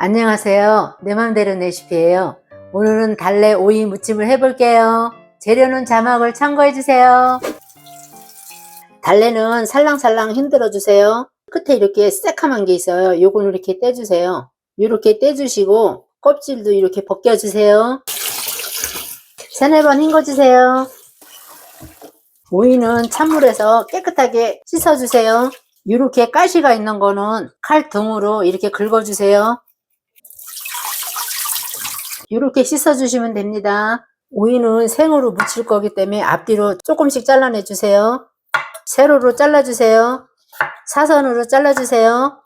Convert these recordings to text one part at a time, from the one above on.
안녕하세요. 내 맘대로 레시피예요. 오늘은 달래 오이 무침을 해볼게요. 재료는 자막을 참고해주세요. 달래는 살랑살랑 흔들어주세요. 끝에 이렇게 새카만 게 있어요. 요거는 이렇게 떼주세요. 이렇게 떼주시고 껍질도 이렇게 벗겨주세요. 세네 번 헹궈주세요. 오이는 찬물에서 깨끗하게 씻어주세요. 이렇게 가시가 있는 거는 칼 등으로 이렇게 긁어주세요. 이렇게 씻어주시면 됩니다. 오이는 생으로 무칠 거기 때문에 앞뒤로 조금씩 잘라내 주세요. 세로로 잘라주세요. 사선으로 잘라주세요.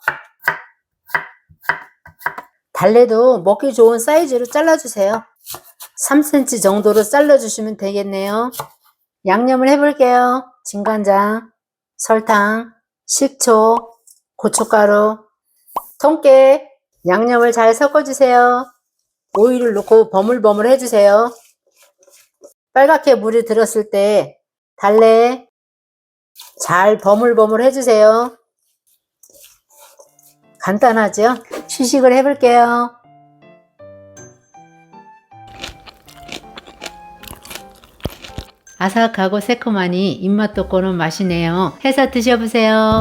달래도 먹기 좋은 사이즈로 잘라주세요. 3cm 정도로 잘라주시면 되겠네요. 양념을 해볼게요. 진간장, 설탕, 식초, 고춧가루, 통깨, 양념을 잘 섞어주세요. 오이를 넣고 버물버물 해주세요. 빨갛게 물이 들었을 때 달래 잘 버물버물 해주세요. 간단하죠? 시식을 해볼게요. 아삭하고 새콤하니 입맛 돋고는 맛이네요. 해서 드셔보세요.